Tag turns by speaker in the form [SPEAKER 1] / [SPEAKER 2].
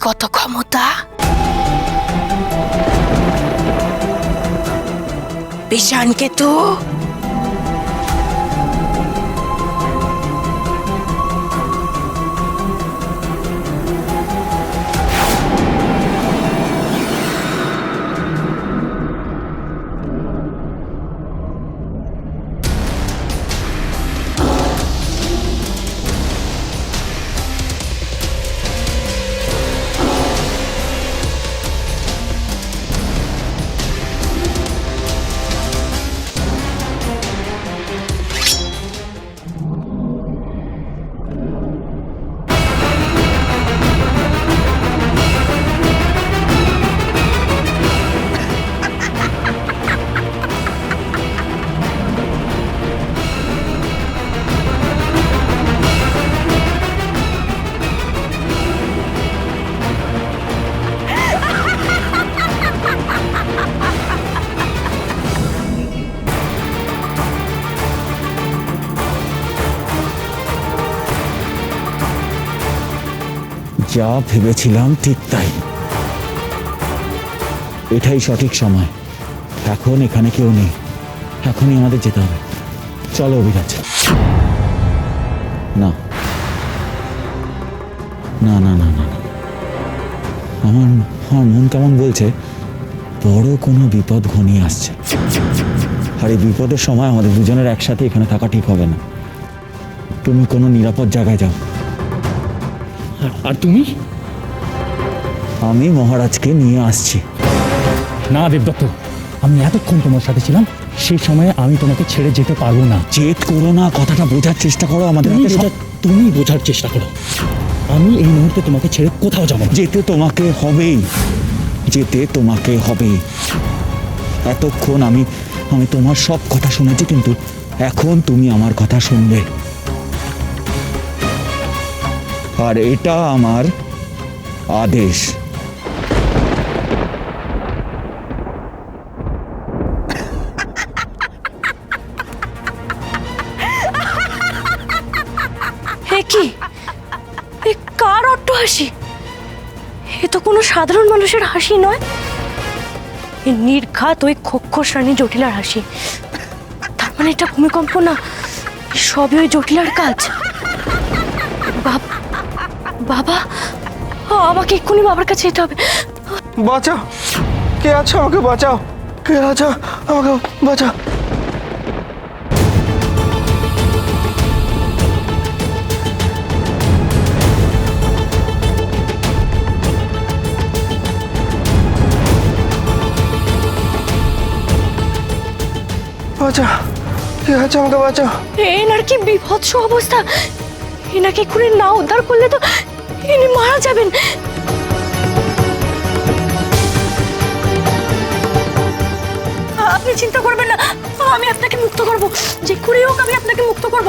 [SPEAKER 1] কত ক্ষমতা? বিশান কেতু
[SPEAKER 2] যা ভেবেছিলাম ঠিক তাই। এটাই সঠিক সময়। এখন এখানে কেউ নেই। এখনই আমাদের যেতে হবে। চলো অভিরাজ। না। না না না না। আমার আমার মন কেমন বলছে? বড় কোনো বিপদ ঘনিয়ে আসছে। আর এই বিপদের সময় আমাদের দুজনের একসাথে এখানে থাকা ঠিক হবে না। তুমি কোনো নিরাপদ জায়গায় যাও।
[SPEAKER 3] আর তুমি?
[SPEAKER 2] আমি মহারাজকে নিয়ে আসছি।
[SPEAKER 3] না দেবদত্ত আমি এতক্ষণ তোমার সাথে ছিলাম সেই সময়ে আমি তোমাকে ছেড়ে যেতে পারব না।
[SPEAKER 2] জেদ করো না কথাটা বোঝার চেষ্টা করো আমাদের
[SPEAKER 3] তুমি
[SPEAKER 2] হাতে সব-
[SPEAKER 3] বোঝার তুমি বোঝার চেষ্টা করো। আমি এই মুহূর্তে তোমাকে ছেড়ে কোথাও যাব না।
[SPEAKER 2] যেতে তোমাকে হবেই। যেতে তোমাকে হবে এতক্ষণ আমি আমি তোমার সব কথা শুনেছি কিন্তু এখন তুমি আমার কথা শুনবে। আর এটা আমার আদেশ।
[SPEAKER 1] কি? এ কার অট্ট হাসি? এ তো কোনো সাধারণ মানুষের হাসি নয়। এ নির্ঘাত ওই খক্ষস রানী জটিলার হাসি। তার মানে এটা ভূমিকম্প না? সবই ওই জটিলার কাজ। বাবা আমাকে এক্ষুনি বাবার কাছে যেতে হবে
[SPEAKER 4] বাঁচাও কে আছো আমাকে বাঁচাও কে আছো আমাকে বাঁচাও বাঁচাও কে আছে আমাকে বাঁচাও
[SPEAKER 1] এনার কি বিভৎস অবস্থা এনাকে এক্ষুনি না উদ্ধার করলে তো ইনি মারা যাবেন। আপনি চিন্তা করবেন না, আমি আপনাকে মুক্ত করব। যে করেই হোক, আমি আপনাকে মুক্ত করব।